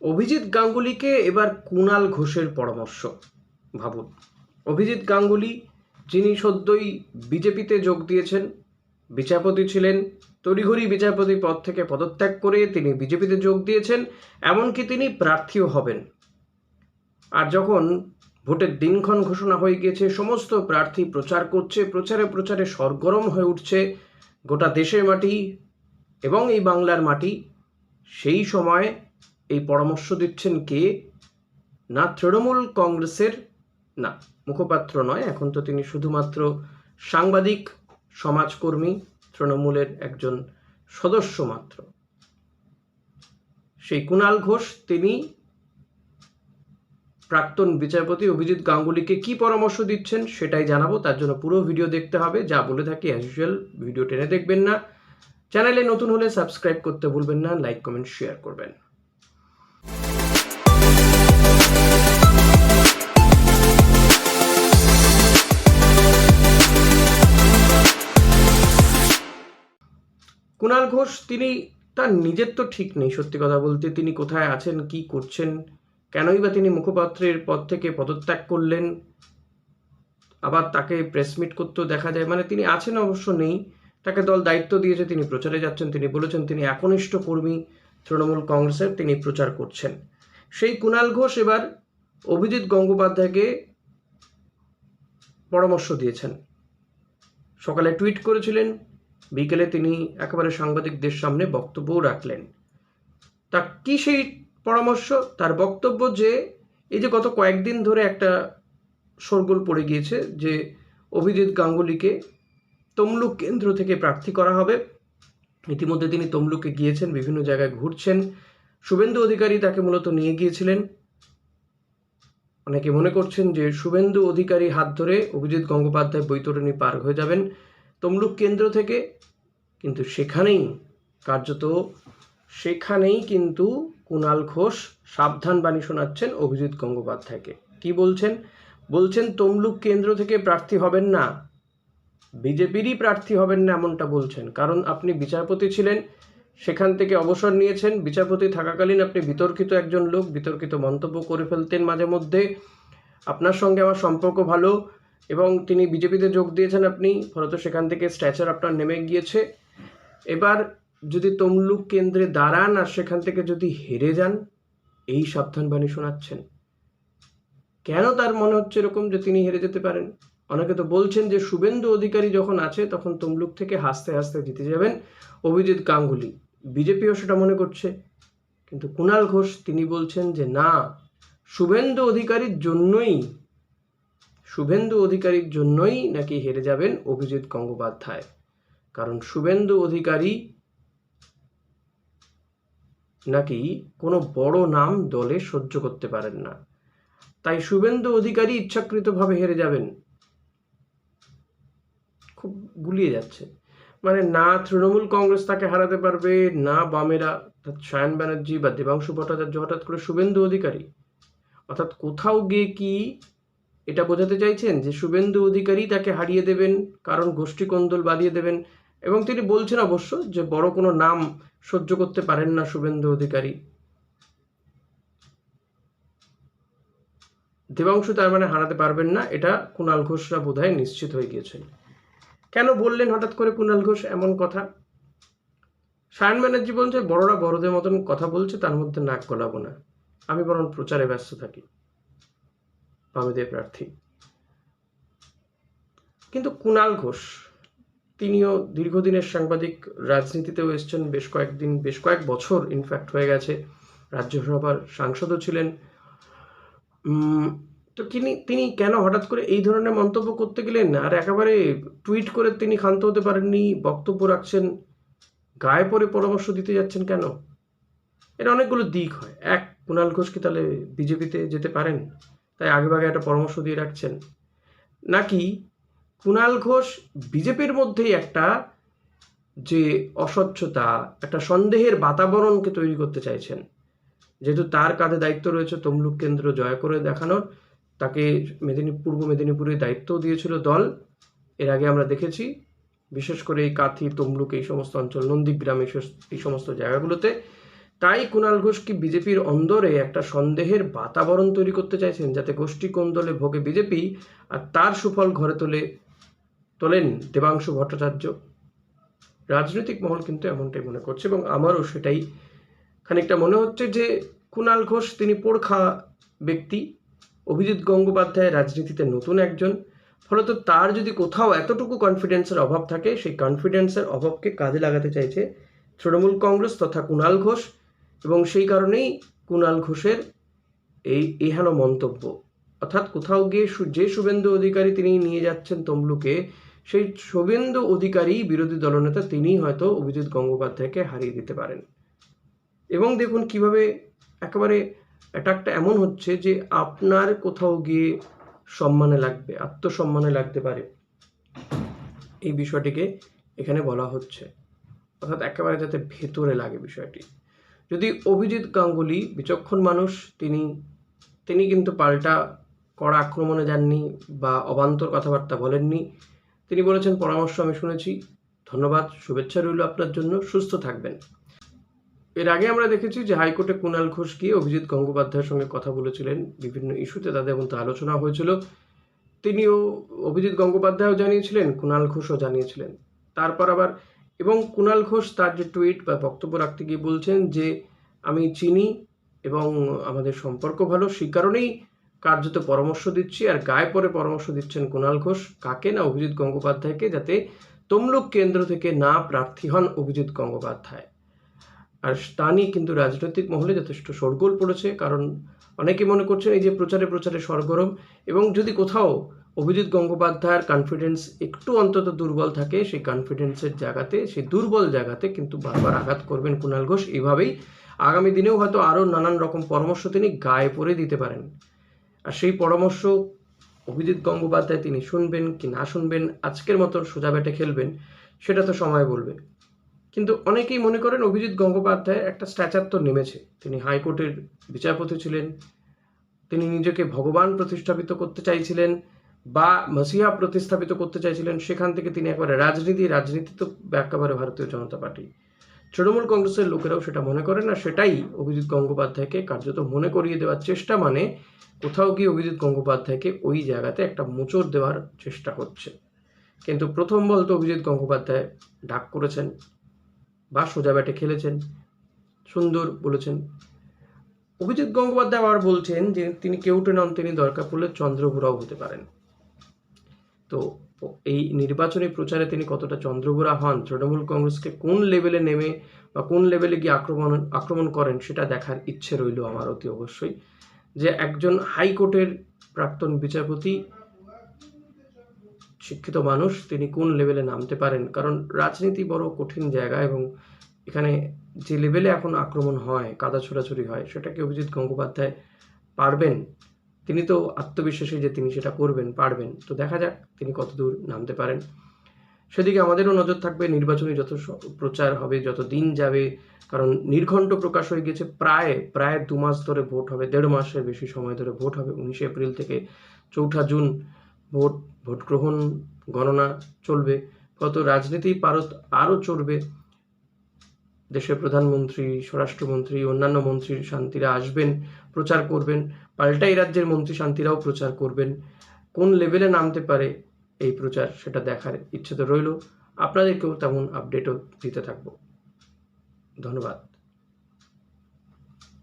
অভিজিৎ গাঙ্গুলিকে এবার কুণাল ঘোষের পরামর্শ, ভাবুন। অভিজিৎ গাঙ্গুলি, যিনি সদ্যই বিজেপিতে যোগ দিয়েছেন, বিচারপতি ছিলেন, তড়িঘড়ি বিচারপতি পদ থেকে পদত্যাগ করে তিনি বিজেপিতে যোগ দিয়েছেন, এমনকি তিনি প্রার্থীও হবেন। আর যখন ভোটের দিনক্ষণ ঘোষণা হয়ে গিয়েছে, সমস্ত প্রার্থী প্রচার করছে, প্রচারে প্রচারে সরগরম হয়ে উঠছে গোটা দেশের মাটি এবং এই বাংলার মাটি, সেই সময় এই পরামর্শ দিচ্ছেন কে? না, তৃণমূল কংগ্রেসের, না, মুখপাত্র নয়। এখন তো তিনি শুধুমাত্র সাংবাদিক, সমাজকর্মী, তৃণমূলের একজন সদস্য মাত্র। সেই কুণাল ঘোষ, তিনি প্রাক্তন বিচারপতি অভিজিৎ গাঙ্গুলিকে কি পরামর্শ দিচ্ছেন সেটাই জানাব। তার জন্য পুরো ভিডিও দেখতে হবে। যা বলে থাকি অ্যাজ ইউজুয়াল ভিডিও টেনে দেখবেন না। চ্যানেলে নতুন হলে সাবস্ক্রাইব করতে ভুলবেন না। লাইক, কমেন্ট শেয়ার করবেন। কুণাল ঘোষ, তিনি তার নিজের তো ঠিক নেই সত্যি কথা বলতে। তিনি কোথায় আছেন, কি করছেন? কেনই বা তিনি মুখপাত্রের পদ থেকে পদত্যাগ করলেন? আবার তাকে প্রেস মিট করতেও দেখা যায়। মানে তিনি আছেন অবশ্য নেই, তাকে দল দায়িত্ব দিয়েছে, তিনি প্রচারে যাচ্ছেন, তিনি বলেছেন, তিনি একনিষ্ঠ কর্মী তৃণমূল কংগ্রেসের, তিনি প্রচার করছেন। সেই কুণাল ঘোষ এবার অভিজিৎ গঙ্গোপাধ্যায়কে পরামর্শ দিয়েছেন। সকালে টুইট করেছিলেন বিকেলে তিনি একেবারে সাংবাদিকদের সামনে বক্তব্যও রাখলেন। তা কি সেই পরামর্শ? তার বক্তব্য যে, এই যে গত কয়েকদিন ধরে একটা শোরগোল পড়ে গিয়েছে যে, অভিজিৎ গাঙ্গুলিকে তমলুক কেন্দ্র থেকে প্রার্থী করা হবে। ইতিমধ্যে তিনি তমলুকে গিয়েছেন, বিভিন্ন জায়গায় ঘুরছেন। শুভেন্দু অধিকারী তাকে মূলত নিয়ে গিয়েছিলেন। অনেকে মনে করছেন যে, শুভেন্দু অধিকারী হাত ধরে অভিজিৎ গঙ্গোপাধ্যায় বৈতরণী পার হয়ে যাবেন। তমলুক কেন্দ্র থেকে, কিন্তু সেখানেই, কার্যত সেখানেই কিন্তু কুণাল ঘোষ সাবধান বাণী শোনাচ্ছেন অভিজিৎ গঙ্গোপাধ্যায়কে। কি বলছেন? বলছেন, তমলুক কেন্দ্র থেকে প্রার্থী হবেন না। বিজেপিরই প্রার্থী হবেন না এমনটা বলছেন। কারণ আপনি বিচারপতি ছিলেন, সেখান থেকে অবসর নিয়েছেন। বিচারপতি থাকাকালীন আপনি বিতর্কিত একজন লোক, বিতর্কিত মন্তব্য করে ফেলতেন মাঝে মধ্যে। আপনার সঙ্গে আমার সম্পর্ক ভালো এবং তিনি বিজেপিতে যোগ দিয়েছেন আপনি, ফলত সেখান থেকে স্ট্যাচার আপনার নেমে গিয়েছে। এবার যদি তমলুক কেন্দ্রে দাঁড়ান আর সেখান থেকে যদি হেরে যান, এই সাবধান বাণী শোনাচ্ছেন। কেন তার মনে হচ্ছে এরকম যে তিনি হেরে যেতে পারেন? অনেকে তো বলছেন যে শুভেন্দু অধিকারী যখন আছে, তখন তমলুক থেকে হাসতে হাসতে জিতে যাবেন অভিজিৎ গাঙ্গুলি। বিজেপিও সেটা মনে করছে। কিন্তু কুণাল ঘোষ, তিনি বলছেন যে না, শুভেন্দু অধিকারীর জন্যই শুভেন্দু অধিকারীর জন্যই নাকি হেরে যাবেন অভিজিৎ গঙ্গোপাধ্যায়। কারণ শুভেন্দু অধিকারী নাকি কোনো বড় নাম দলে সহ্য করতে পারেন না। তাই শুভেন্দু অধিকারী ইচ্ছাকৃতভাবে হেরে যাবেন। খুব গুলিয়ে যাচ্ছে। মানে না তৃণমূল কংগ্রেস তাকে হারাতে পারবে, না বামেরা সায়ন ব্যানার্জি বা দেবাংশু ভট্টাচার্য হঠাৎ করে শুভেন্দু অধিকারী। অর্থাৎ কোথাও গিয়ে কি এটা বোঝাতে চাইছেন যে শুভেন্দু অধিকারী তাকে হারিয়ে দেবেন, কারণ গোষ্ঠী কোন্দল বাঁধিয়ে দেবেন। এবং তিনি বলছেন অবশ্য যে বড় কোনো নাম সহ্য করতে পারেন না শুভেন্দু অধিকারী। দেবাংশু তার মানে হারাতে পারবেন না, এটা কুণাল ঘোষরা বোধহয় নিশ্চিত হয়ে গিয়েছেন। কেন বললেন হঠাৎ করে কুণাল ঘোষ এমন কথা? সায়ন ব্যানার্জি বলছে, বড়রা বড়দের মতন কথা বলছে, তার মধ্যে নাক গলাবো না। আমি বরং প্রচারে ব্যস্ত থাকি। বামেদের প্রার্থী। কিন্তু কুণাল ঘোষ, তিনিও দীর্ঘদিনের সাংবাদিক, রাজনীতিতেও এসছেন বেশ কয়েকদিন, বেশ কয়েক বছর ইনফ্যাক্ট হয়ে গেছে। রাজ্যসভার সাংসদও ছিলেন। তো তিনি তিনি কেন হঠাৎ করে এই ধরনের মন্তব্য করতে গেলেন? আর একেবারে টুইট করে তিনি ক্ষান্ত হতে পারেননি, বক্তব্য রাখছেন, গায়ে পরে পরামর্শ দিতে যাচ্ছেন কেন? এর অনেকগুলো দিক হয়। এক কুণাল ঘোষ কি তাহলে বিজেপিতে যেতে পারেন? তাই আগেভাগে একটা পরামর্শ দিয়ে রাখছেন। নাকি কুণাল ঘোষ বিজেপির মধ্যেই একটা যে অস্বচ্ছতা, একটা সন্দেহের বাতাবরণকে তৈরি করতে চাইছেন। যেহেতু তার কাঁধে দায়িত্ব রয়েছে তমলুক কেন্দ্র জয় করে দেখানোর, তাকে মেদিনীপুর পূর্ব মেদিনীপুরে দায়িত্বও দিয়েছিল দল। এর আগে আমরা দেখেছি, বিশেষ করে এই কাথি, তমলুক এই সমস্ত অঞ্চল, নন্দীগ্রাম এই সমস্ত জায়গাগুলোতে তাই কুণাল ঘোষ কি বিজেপির অন্দরে একটা সন্দেহের বাতাবরণ তৈরি করতে চাইছেন যাতে গোষ্ঠী কোন্দলে ভোগে বিজেপি আর তার সুফল ঘরে তোলে, তোলেন দেবাংশু ভট্টাচার্য? রাজনৈতিক মহল কিন্তু এমনটাই মনে করছে এবং আমারও সেটাই খানিকটা মনে হচ্ছে যে কুণাল ঘোষ তিনি পোড়খা ব্যক্তি। অভিজিৎ গঙ্গোপাধ্যায় রাজনীতিতে নতুন একজন। ফলত তার যদি কোথাও এতটুকু কনফিডেন্সের অভাব থাকে, সেই কনফিডেন্সের অভাবকে কাজে লাগাতে চাইছে তৃণমূল কংগ্রেস তথা কুণাল ঘোষ। এবং সেই কারণেই কুণাল ঘোষের এই এহেন মন্তব্য। অর্থাৎ কোথাও গিয়ে যে শুভেন্দু অধিকারী তিনি নিয়ে যাচ্ছেন তমলুকে, সেই শুভেন্দু অধিকারী বিরোধী দলনেতা তিনি হয়তো অভিজিৎ গঙ্গোপাধ্যায়কে হারিয়ে দিতে পারেন। এবং দেখুন কীভাবে একেবারে অ্যাটাকটা এমন হচ্ছে যে আপনার কোথাও গিয়ে সম্মানে লাগবে, আত্মসম্মানে লাগতে পারে। এই বিষয়টিকে এখানে বলা হচ্ছে। অর্থাৎ একেবারে যাতে ভেতরে লাগে বিষয়টি। যদি অভিজিৎ গাঙ্গুলি বিচক্ষণ মানুষ, তিনি তিনি কিন্তু পাল্টা কড়া আক্রমণে যাননি বা অবান্তর কথাবার্তা বলেননি। তিনি বলেছেন, পরামর্শ আমি শুনেছি। ধন্যবাদ, শুভেচ্ছা রইল আপনার জন্য। সুস্থ থাকবেন। এর আগে আমরা দেখেছি যে হাইকোর্টে কুণাল ঘোষ গিয়ে অভিজিৎ গঙ্গোপাধ্যায়ের সঙ্গে কথা বলেছিলেন বিভিন্ন ইস্যুতে, তাদের মধ্যে আলোচনা হয়েছিল। তিনিও অভিজিৎ গঙ্গোপাধ্যায়ও জানিয়েছিলেন কুণাল ঘোষও জানিয়েছিলেন। তারপর আবার এবং কুণাল ঘোষ তার যে টুইট বা বক্তব্য রাখতে গিয়ে বলছেন যে, আমি চিনি এবং আমাদের সম্পর্ক ভালো। সেই কারণেই কার্যত পরামর্শ দিচ্ছি আর গায়ে পরে পরামর্শ দিচ্ছেন কুণাল ঘোষ। কাকে না অভিজিৎ গঙ্গোপাধ্যায়কে যাতে তমলুক কেন্দ্র থেকে না প্রার্থী হন অভিজিৎ গঙ্গোপাধ্যায়? আর তা কিন্তু রাজনৈতিক মহলে যথেষ্ট শোরগোল পড়েছে। কারণ অনেকে মনে করছেন এই যে প্রচারে প্রচারে সরগরম এবং যদি কোথাও অভিজিৎ গঙ্গোপাধ্যায়ের কনফিডেন্স একটু অন্তত দুর্বল থাকে, সেই কনফিডেন্সের জায়গাতে, সেই দুর্বল জায়গাতে কিন্তু বারবার আঘাত করবেন কুণাল ঘোষ। এইভাবেই আগামী দিনেও হয়তো আরও নানান রকম পরামর্শ তিনি গায়ে পড়ে দিতে পারেন। আর সেই পরামর্শ অভিজিৎ গঙ্গোপাধ্যায় তিনি শুনবেন কি না শুনবেন, আজকের মতন সোজা ব্যাটে খেলবেন, সেটা তো সময় বলবে। কিন্তু অনেকেই মনে করেন অভিজিৎ গঙ্গোপাধ্যায় একটা স্ট্যাচার তো নেমেছে। তিনি হাইকোর্টের বিচারপতি ছিলেন, তিনি নিজেকে ভগবান প্রতিষ্ঠাপিত করতে চাইছিলেন বা মসিহা প্রতিস্থাপিত করতে চাইছিলেন, সেখান থেকে তিনি একবারে রাজনীতি রাজনীতি তো একেবারে ভারতীয় জনতা পার্টি। তৃণমূল কংগ্রেসের লোকেরাও সেটা মনে করে না, সেটাই অভিজিৎ গঙ্গোপাধ্যায়কে কার্যত মনে করিয়ে দেওয়ার চেষ্টা মানে কোথাও গিয়ে অভিজিৎ গঙ্গোপাধ্যায়কে ওই জায়গাতে একটা মোচড় দেওয়ার চেষ্টা হচ্ছে। কিন্তু প্রথম বল তো অভিজিৎ গঙ্গোপাধ্যায় ডাক করেছেন বা সোজা ব্যাটে খেলেছেন, সুন্দর বলেছেন। অভিজিৎ গঙ্গোপাধ্যায় আবার বলছেন যে তিনি কেউটে নন তিনি দরকার পড়লে চন্দ্রঘোড়াও হতে পারেন। তো এই নির্বাচনী প্রচারে তিনি কতটা চন্দ্রঘোড়া হন, তৃণমূল কংগ্রেসকে কোন লেভেলে নেমে বা কোন লেভেলে গিয়ে আক্রমণ আক্রমণ করেন সেটা দেখার ইচ্ছে রইল আমার অতি অবশ্যই। যে একজন হাইকোর্টের প্রাক্তন বিচারপতি শিক্ষিত মানুষ, তিনি কোন লেভেলে নামতে পারেন? কারণ রাজনীতি বড় কঠিন জায়গা এবং এখানে যে লেভেলে এখন আক্রমণ হয়, কাদা ছোড়াছুড়ি হয়, সেটাকে অভিজিৎ গঙ্গোপাধ্যায় পারবেন তিনি তো আত্মবিশ্বাসী যে তিনি সেটা করবেন, পারবেন। তো দেখা যাক তিনি কতদূর নামতে পারেন। সেদিকে আমাদেরও নজর থাকবে, নির্বাচনী যত প্রচার হবে, যত দিন যাবে, কারণ নির্ঘণ্ট প্রকাশ হয়ে গেছে প্রায় প্রায় দু মাস ধরে ভোট হবে, দেড় মাসের বেশি সময় ধরে ভোট হবে, উনিশে এপ্রিল থেকে চৌঠা জুন ভোট ভোট গ্রহণ গণনা চলবে। কত রাজনীতি পারত আরও চলবে দেশের প্রধানমন্ত্রী, স্বরাষ্ট্রমন্ত্রী, অন্যান্য মন্ত্রী শান্তিরা আসবেন, প্রচার করবেন, পাল্টাই রাজ্যের মন্ত্রী শান্তিরাও প্রচার করবেন। কোন লেভেলে নামতে পারে এই প্রচার সেটা দেখার ইচ্ছে তো রইল। আপনাদেরকেও তেমন আপডেটও দিতে থাকব। ধন্যবাদ।